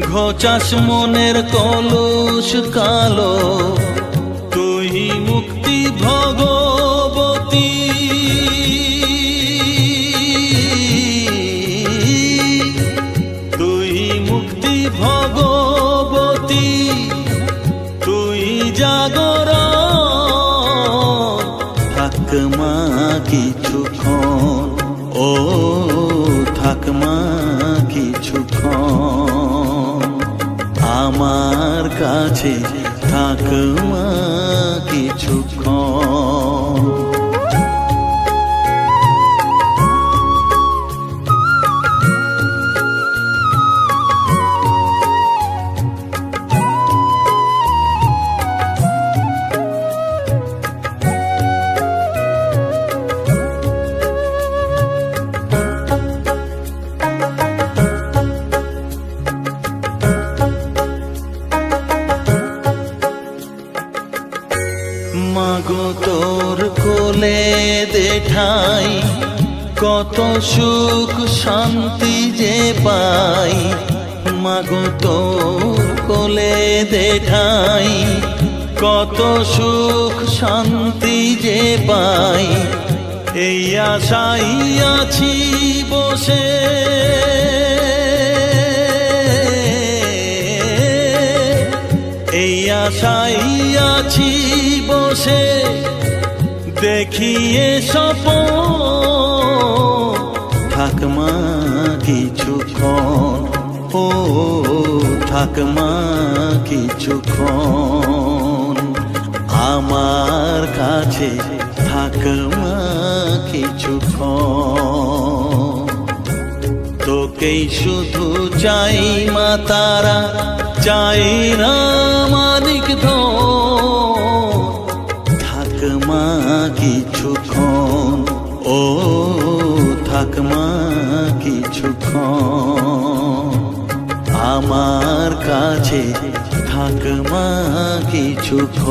ঘচাস মনের কলস কালো। তুই মুক্তি ভগবতী আমার কত সুখ শান্তি যে পাই। এই আশাই আছি বসে। এই আশাই আছি বসে। দেখিয়ে সপ থাকমা কিছুক্ষণ ও থাকমা কিছুক্ষণ আমার কাছে থাকমা কিছুক্ষণ তোকেই শুধু চাই মা তারা, চাই না মানিক থাকমা কিছুক্ষণ ও থাকমা কিছুক্ষণ আমার কাছে থাকমা কিছুক্ষণ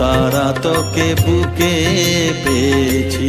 তারা তোকে বুকে পেয়েছি।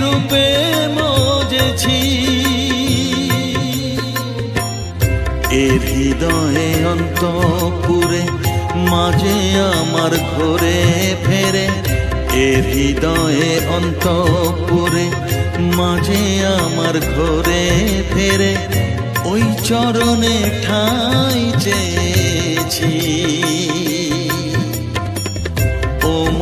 রূপে মজেছি। এর হৃদয়ে অন্তপুরে, মাঝে আমার ঘরে ফেরে। এর হৃদয়ে অন্তপুরে, মাঝে আমার ঘরে ফেরে। ওই চরণে ঠাই চেয়েছি।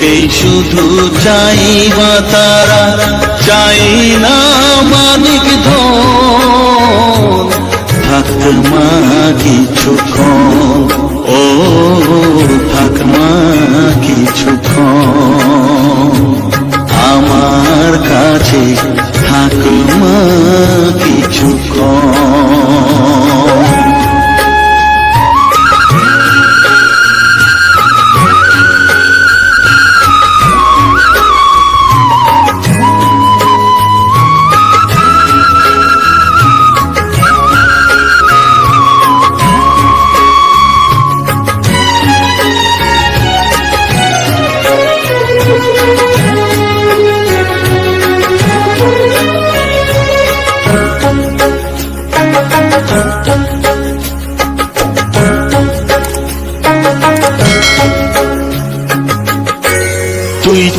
তোকেই শুধু চাই মা তারা চাই না মানিক ধন। থাক মা কিছুক্ষণ ও থাক মা কিছুক্ষণ আমার কাছে থাক মা কিছুক্ষণ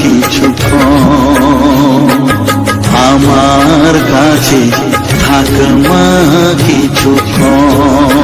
কিছুক্ষণ আমার কাছে থাক মা কিছুক্ষণ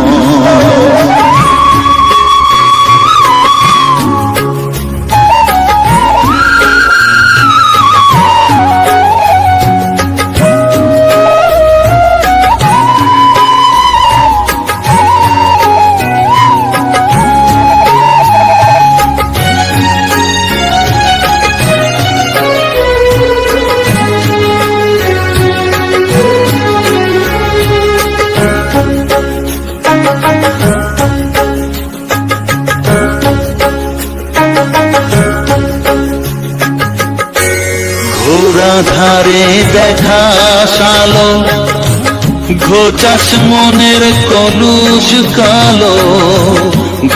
ঘোচাস মনের কলুষ কালো,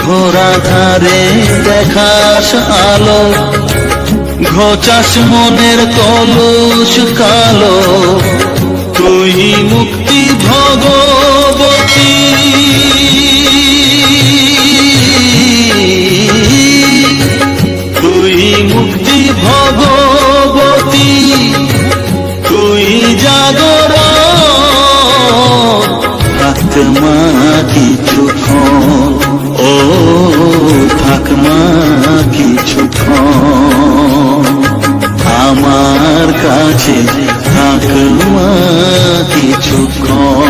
ঘোড়া ধারে দেখাস আলো। ঘোচাস মনের কলুষ কালো, তুই মুক্তি ভগবতী। মা কিছুক্ষণ আমার কাছে থাক মা কিছুক্ষণ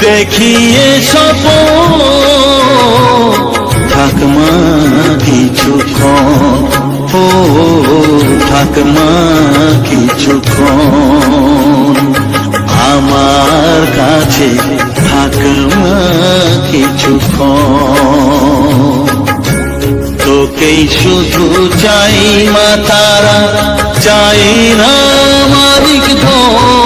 দেখিয়ে সপ থাক মা কিছুক্ষণ ও থাক মা কিছুক্ষণ আমার কাছে থাক মা কিছুক্ষণ তোকেই শুধু চাই মা তারা, চাই না মালিক থাক